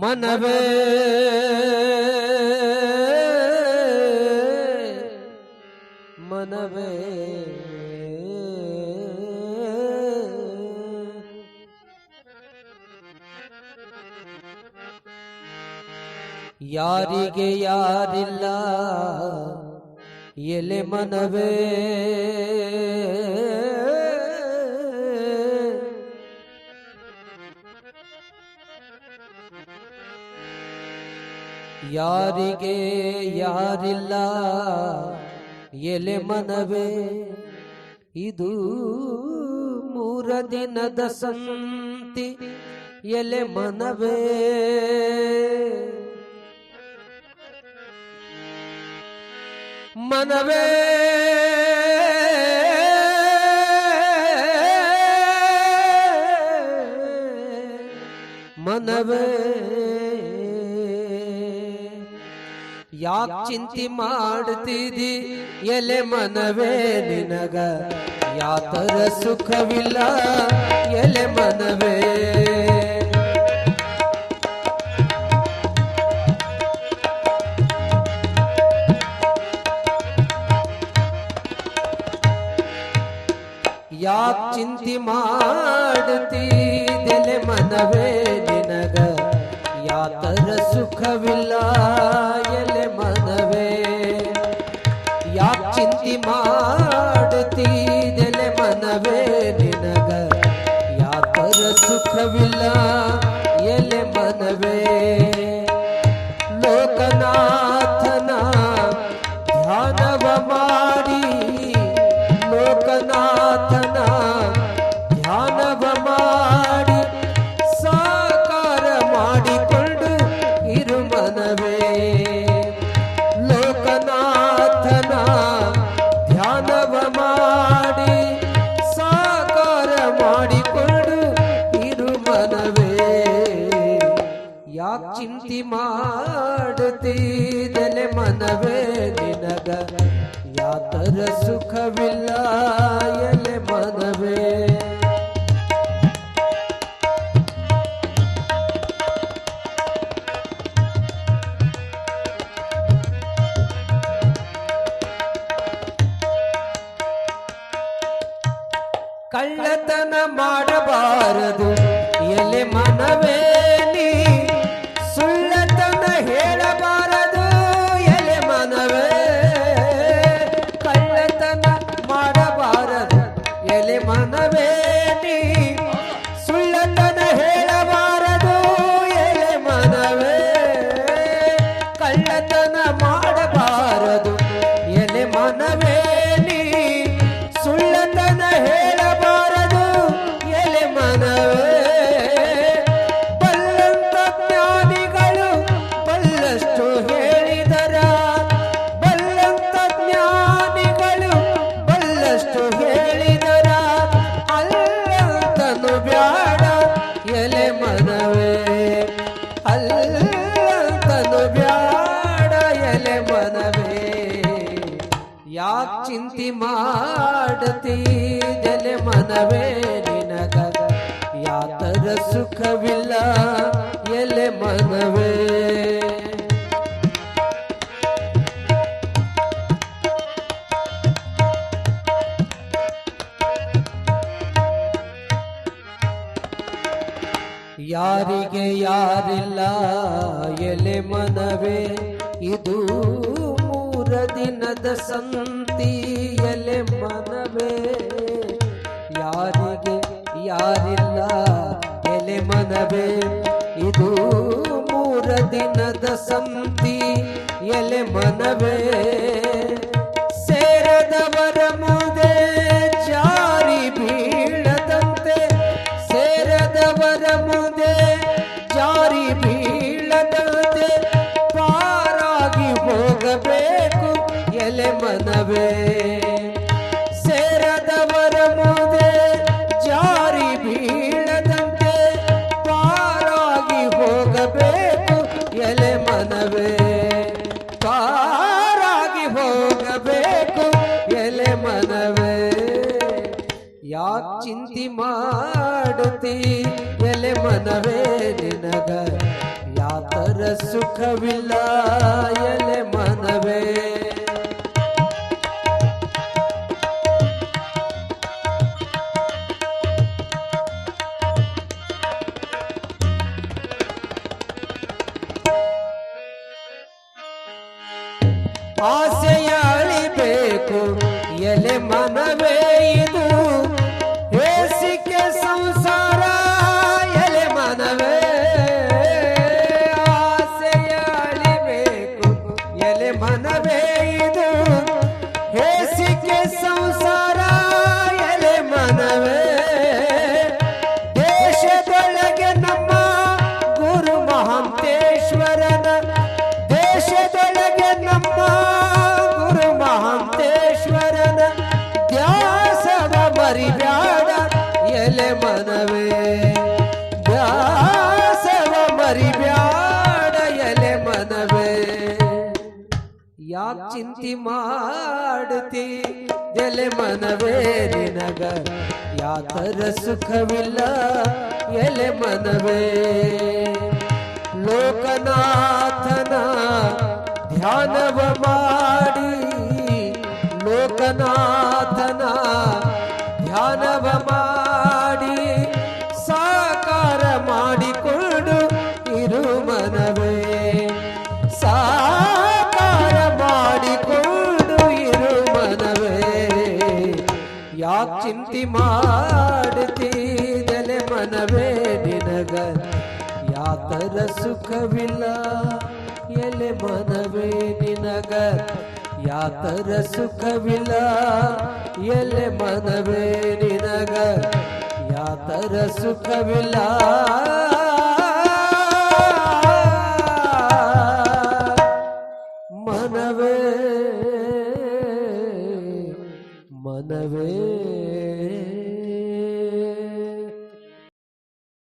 ಮನವೇ ಮನವೇ ಯಾರಿಗೆ ಯಾರಿಲ್ಲ? ಎಲೆ ಮನವೇ? ಯಾರಿಗೆ ಯಾರಿಲ್ಲ? ಎಲೆ ಮನವೇ? ಇದು ಮೂರ ದಿನದ ಸಂತಿ. ಎಲೆ ಮನವೇ? ಮನವೇ. ಮನವೇ. ಯಾಕ್ ಚಿಂತಿ ಮಾಡ್ತಿದಿ? ಎಲೆ ಮನವೇ ನಿನಗ? ಯಾತರ ಸುಖವಿಲ್ಲ? ಚಿಂತೆ ಮಾಡ್ತಿದೆಲೆ ಮನವೇ ನಿನಗ. ಯಾತರ ಸುಖವಿಲ್ಲ ಎಲೆ ಮನವೇ. ಯಾಕ್ ಚಿಂತಿ ಮಾಡ್ತಿದೆಲೆ ಯಾತರ ಸುಖವಿಲ್ಲ ಎಲೆ ಮನವೇ. ಕಳ್ಳತನ ಮಾಡಬಾರದು ಎಲೆ ಮನವೇ. ಕಳ್ಳತನ ಮಾಡಬಾರದು ಯಾಕ್ ಮಾಡತಿ. ಜಲೆ ಮನವೇ ನಿನಗ. ಯಾತರ ಸುಖವಿಲ್ಲ ಎಲೆ ಮನವೇ. ಯಾರಿಗೆ ಯಾರಿಲ್ಲ ಎಲೆ ಮನವೇ. ಇದು ಮೂರ ದಿನದ ಸಂತಿ ಎಲೆ ಮನವೇ? ಯಾರಿಗೆ? ಯಾರಿಲ್ಲ? ಎಲೆ ಮನವೇ? ಇದು ಮೂರ ದಿನದ ಸಂತಿ. ಎಲೆ ಮನವೇ? ಚಿಂತಿ ಮಾಡುತ್ತಿ? ಎಲೆ ಮನವೇ ನಿನಗ? ಯಾತರ ಸುಖವಿಲ್ಲ ಎಲೆ ಮನವೇ? ಆಸೆಯ ಅಳಿಬೇಕು ಎಲೆ ಮನವೇ ಯಾಕ್ ಚಿಂತಿ ಮಾಡುತ್ತಿ ಎಲೆ ಮನವೇ ನಿನಗ? ಯಾತರ ಸುಖವಿಲ್ಲ ಎಲೆ ಮನವೇ? ಲೋಕನಾಥನ ಧ್ಯಾನವ ಮಾಡಿ ಚಿಂತಿ ಮಾಡುತ್ತೀದಲೆ ಮನವೇ ನಿನಗ. ಯಾತರ ಸುಖವಿಲ್ಲ, ಎಲೆ ಮನವೇ ನಿನಗ. ಯಾತರ ಸುಖವಿಲ್ಲ, ಎಲೆ ಮನವೇ ನಿನಗ. ಯಾತರ ಸುಖವಿಲ್ಲ